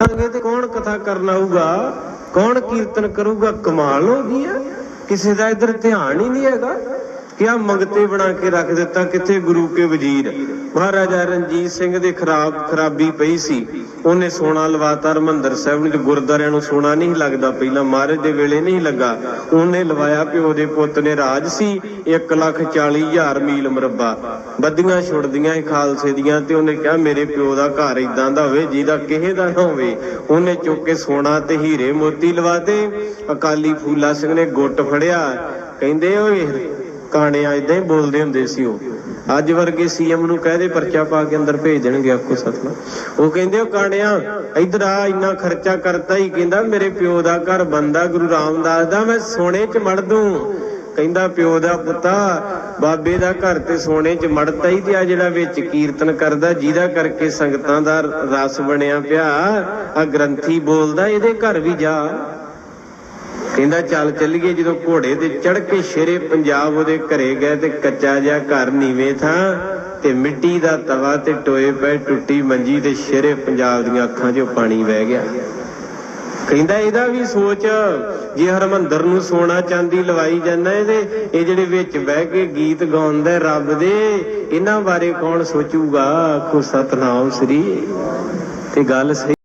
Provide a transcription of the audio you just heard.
ਕਰਾਂਗੇ ਤੇ ਕੌਣ ਕਥਾ ਕਰਨ ਆਊਗਾ? ਕੌਣ ਕੀਰਤਨ ਕਰੂਗਾ? ਕਮਾਲ ਹੋ ਗਈ ਆ। ਕਿਸੇ ਦਾ ਇਧਰ ਧਿਆਨ ਹੀ ਨਹੀਂ ਹੈਗਾ। ਕਿ ਮੰਗਤੇ ਬਣਾ ਕੇ ਰੱਖ ਦਿੱਤਾ ਕਿੱਥੇ ਗੁਰੂ ਕੇ ਵਜ਼ੀਰ? ਮਹਾਰਾਜਾ ਰਣਜੀਤ ਸਿੰਘ ਦੇ ਖਰਾਬ, ਖਰਾਬੀ ਪਈ ਸੀ। ਉਹਨੇ ਸੋਨਾ ਲਵਾਤਾ ਹਰਮੰਦਰ ਸਾਹਿਬ ਨੂੰ। ਗੁਰਦਾਰਿਆਂ ਨੂੰ ਸੋਨਾ ਨਹੀਂ ਲੱਗਦਾ ਪਹਿਲਾਂ, ਮਹਾਰਾਜ ਦੇ ਵੇਲੇ ਨਹੀਂ ਲੱਗਾ। ਉਹਨੇ ਲਵਾਇਆ ਪਿਓ ਦੇ ਪੁੱਤ ਨੇ ਰਾਜ ਸੀ 1 ਲੱਖ 40 ਹਜ਼ਾਰ ਮੀਲ ਮੁਰੱਬਾ। ਬੱਦੀਆਂ ਛੁੱਟਦੀਆਂ ਸੀ ਖਾਲਸੇ ਦੀਆਂ ਤੇ ਉਹਨੇ ਕਿਹਾ, ਮੇਰੇ ਪਿਓ ਦਾ ਘਰ ਇਦਾਂ ਦਾ ਹੋਵੇ, ਜਿਹਦਾ ਕਿਸੇ ਦਾ ਨਾ ਹੋਵੇ। ਉਹਨੇ ਚੁੱਕ ਕੇ ਸੋਨਾ ਤੇ ਹੀਰੇ ਮੋਤੀ ਲਵਾਤੇ ਅਕਾਲੀ ਫੂਲਾ ਸਿੰਘ ਨੇ ਗੁੱਟ ਫੜਿਆ। ਕਹਿੰਦੇ, ਓਏ ਕਾਣਿਆ ਇਦਾਂ ਹੀ ਬੋਲਦੇ ਹੁੰਦੇ ਸੀ ਉਹ। ਅੱਜ ਵਰਗੇ ਸੀਐਮ ਨੂੰ ਕਹਦੇ ਪਰਚਾ ਪਾ ਕੇ ਅੰਦਰ ਭੇਜ ਦੇਣਗੇ ਆਖੋ ਸਤਨਾ ਉਹ ਕਹਿੰਦੇ ਉਹ ਕਾਣਿਆ, ਇਧਰ ਆ, ਇੰਨਾ ਖਰਚਾ ਕਰਤਾ ਹੀ, ਕਹਿੰਦਾ ਮੇਰੇ ਪਿਓ ਦਾ ਘਰ ਬੰਦਾ ਗੁਰੂ ਰਾਮਦਾਸ ਦਾ, ਮੈਂ ਸੋਨੇ 'ਚ ਮੜ ਦੂੰ। ਕਹਿੰਦਾ ਪਿਓ ਦਾ ਪੁੱਤਾ, ਬਾਬੇ ਦਾ ਘਰ ਤੇ ਸੋਨੇ 'ਚ ਮੜਤਾ ਹੀ ਤੇ ਆ ਜਿਹੜਾ ਵਿੱਚ ਕੀਰਤਨ ਕਰਦਾ, ਜਿਹਦਾ ਕਰਕੇ ਸੰਗਤਾਂ ਦਾ ਰਸ ਬਣਿਆ ਪਿਆ। ਆ ਗ੍ਰੰਥੀ ਬੋਲਦਾ, ਇਹਦੇ ਘਰ ਵੀ ਜਾ। ਕਹਿੰਦਾ, ਚੱਲ ਚੱਲੀਏ। ਜਦੋਂ ਘੋੜੇ ਤੇ ਚੜ ਕੇ ਸ਼ੇਰੇ ਪੰਜਾਬ ਉਹਦੇ ਘਰੇ ਗਏ ਤੇ ਕੱਚਾ ਜਿਹਾ ਘਰ ਨੀਵੇਂ ਥਾਂ ਤੇ ਮਿੱਟੀ ਦਾ ਤਵਾ ਤੇ ਟੋਏ ਪਏ, ਟੁੱਟੀ ਮੰਜੀ ਤੇ ਸ਼ੇਰੇ ਪੰਜਾਬ ਦੀਆਂ ਅੱਖਾਂ 'ਚੋਂ ਪਾਣੀ ਵਹਿ ਗਿਆ। ਕਹਿੰਦਾ, ਇਹਦਾ ਵੀ ਸੋਚ, ਜੇ ਹਰਮੰਦਰ ਨੂੰ ਸੋਨਾ ਚਾਂਦੀ ਲਵਾਈ ਜਾਂਦਾ ਇਹਦੇ ਇਹ ਜਿਹੜੇ ਵਿੱਚ ਬਹਿ ਕੇ ਗੀਤ ਗਾਉਂਦਾ ਰੱਬ ਦੇ, ਇਹਨਾਂ ਬਾਰੇ ਕੌਣ ਸੋਚੂਗਾ? ਆਖੋ, ਸਤਨਾਮ ਸ੍ਰੀ। ਤੇ ਗੱਲ ਸਹੀ